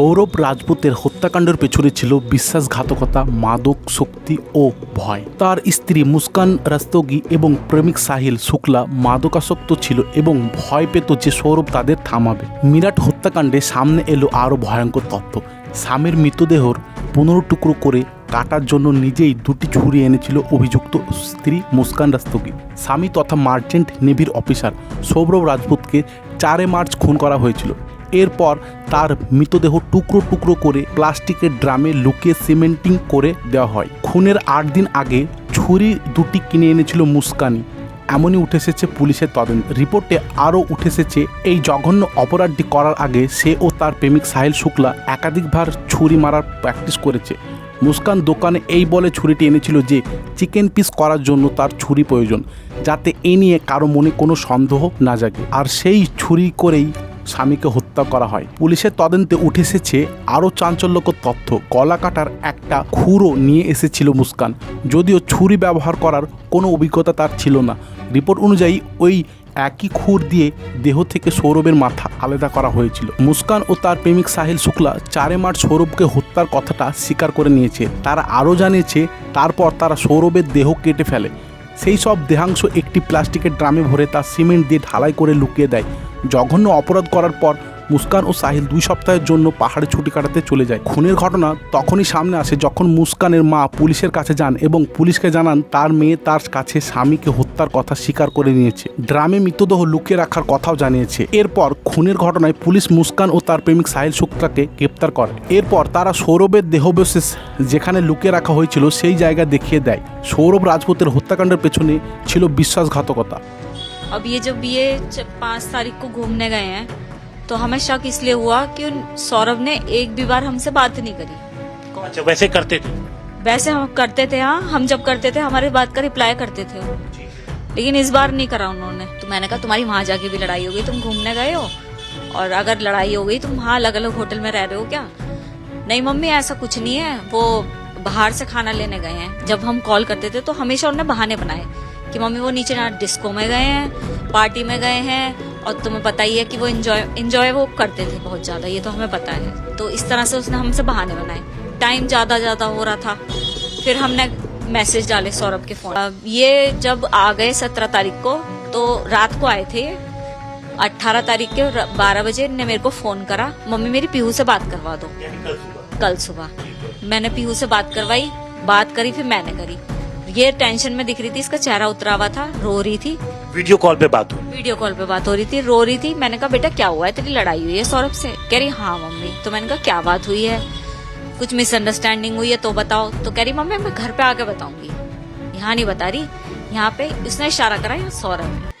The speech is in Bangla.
সৌরভ রাজপুতের হত্যাকাণ্ডের পেছনে ছিল বিশ্বাসঘাতকতা, মাদক শক্তি ও ভয়। তার স্ত্রী মুস্কান রাস্তগি এবং প্রেমিক সাহিল শুক্লা মাদকাসক্ত ছিল এবং ভয় পেত যে সৌরভ তাদের থামাবে। মিরাট হত্যাকাণ্ডে সামনে এলো আরও ভয়ঙ্কর তত্ত্ব স্বামীর মৃতদেহর পনেরো টুকরো করে কাটার জন্য নিজেই দুটি ছুরি এনেছিল অভিযুক্ত স্ত্রী মুস্কান রাস্তগি। স্বামী তথা মার্চেন্ট নেভির অফিসার সৌরভ রাজপুতকে চারে মার্চ খুন করা হয়েছিল। এরপর তার মৃতদেহ টুকরো টুকরো করে প্লাস্টিকের ড্রামে লুকিয়ে সিমেন্টিং করে দেওয়া হয়। খুনের আট দিন আগে ছুরি দুটি কিনে এনেছিল মুস্কানি। এমনই উঠে এসেছে পুলিশের তদন্ত। রিপোর্টে আরও উঠে এসেছে, এই জঘন্য অপরাধটি করার আগে সে ও তার প্রেমিক সাহিল শুক্লা একাধিকবার ছুরি মারার প্র্যাকটিস করেছে। মুস্কান দোকানে এই বলে ছুরিটি এনেছিল যে, চিকেন পিস করার জন্য তার ছুরি প্রয়োজন, যাতে এ নিয়ে কারও মনে কোনো সন্দেহ না জাগে। আর সেই ছুরি করেই স্বামীকে হত্যা করা হয়। পুলিশের তদন্তে উঠে এসেছে আরও চাঞ্চল্যকর তথ্য। গলা কাটার একটা খুরো নিয়ে এসেছিল মুস্কান। যদিও ছুরি ব্যবহার করার কোনো অভিজ্ঞতা তার ছিল না। রিপোর্ট অনুযায়ী ওই একই খুর দিয়ে দেহ থেকে সৌরভের মাথা আলাদা করা হয়েছিল। মুস্কান ও তার প্রেমিক সাহিল শুক্লা চারে মার্চ সৌরভকে হত্যার কথাটা স্বীকার করে নিয়েছে। তারা আরও জানিয়েছে, তারপর তারা সৌরভের দেহ কেটে ফেলে। সেই সব দেহাংশ একটি প্লাস্টিকের ড্রামে ভরে তা সিমেন্ট দিয়ে ঢালাই করে লুকিয়ে দেয়। জঘন্য অপরাধ করার পর মুস্কান ও সাহিল দুই সপ্তাহের জন্য পাহাড়ে ছুটি কাটাতে চলে যায়। খুনের ঘটনা তখনই সামনে আসে যখন মুস্কানের মা পুলিশের কাছে যান এবং পুলিশকে জানান তার মেয়ে তার কাছে স্বামীকে হত্যার কথা স্বীকার করে নিয়েছে। ড্রামে মৃতদেহ লুকিয়ে রাখার কথাও জানিয়েছে। এরপর খুনের ঘটনায় পুলিশ মুস্কান ও তার প্রেমিক সাহিল শুক্লাকে গ্রেপ্তার করে। এরপর তারা সৌরভের দেহবশেষ যেখানে লুকিয়ে রাখা হয়েছিল সেই জায়গা দেখিয়ে দেয়। সৌরভ রাজপুতের হত্যাকাণ্ডের পেছনে ছিল বিশ্বাসঘাতকতা। अब ये जब ये पाँच तारीख को घूमने गए हैं तो हमें शक इसलिए हुआ कि सौरभ ने एक भी बार हमसे बात नहीं करी। अच्छा वैसे करते थे? वैसे हम करते थे हाँ हम जब करते थे हमारी बात का रिप्लाई करते थे। वो लेकिन इस बार नहीं करा उन्होंने। तो मैंने कहा तुम्हारी वहाँ जाके भी लड़ाई हो गई तुम घूमने गए हो। और अगर लड़ाई हो गई तुम वहाँ अलग अलग होटल में रह रहे हो क्या? नहीं मम्मी ऐसा कुछ नहीं है। वो बाहर से खाना लेने गए हैं। जब हम कॉल करते थे तो हमेशा उन्होंने बहाने बनाए। कि मम्मी वो नीचे ना डिस्को में गए हैं पार्टी में गए हैं और तुम्हें पता ही है कि वो एंजॉय एंजॉय वो करते थे बहुत ज़्यादा ये तो हमें पता है। तो इस तरह से उसने हमसे बहाने बनाए। टाइम ज़्यादा ज़्यादा हो रहा था। फिर हमने मैसेज डाले सौरभ के फ़ोन ये जब आ गए सत्रह तारीख को तो रात को आए थे। अट्ठारह तारीख के बारह बजे ने मेरे को फ़ोन करा मम्मी मेरी पीहू से बात करवा दो। कल सुबह। मैंने पीहू से बात करवाई बात करी फिर मैंने करी। ये टेंशन में दिख रही थी इसका चेहरा उतरा हुआ था रो रही थी। वीडियो कॉल पे बात हुई। वीडियो कॉल पे बात हो रही थी रो रही थी। मैंने कहा बेटा क्या हुआ है? तेरी लड़ाई हुई है? सौरभ से। कह रही हाँ मम्मी। तो मैंने कहा क्या बात हुई है? कुछ मिसअंडरस्टैंडिंग हुई है तो बताओ। तो कह रही मम्मी मैं घर पे आके बताऊँगी। यहाँ नहीं बता रही यहाँ पे इसने इशारा करा यहाँ सौरभ है।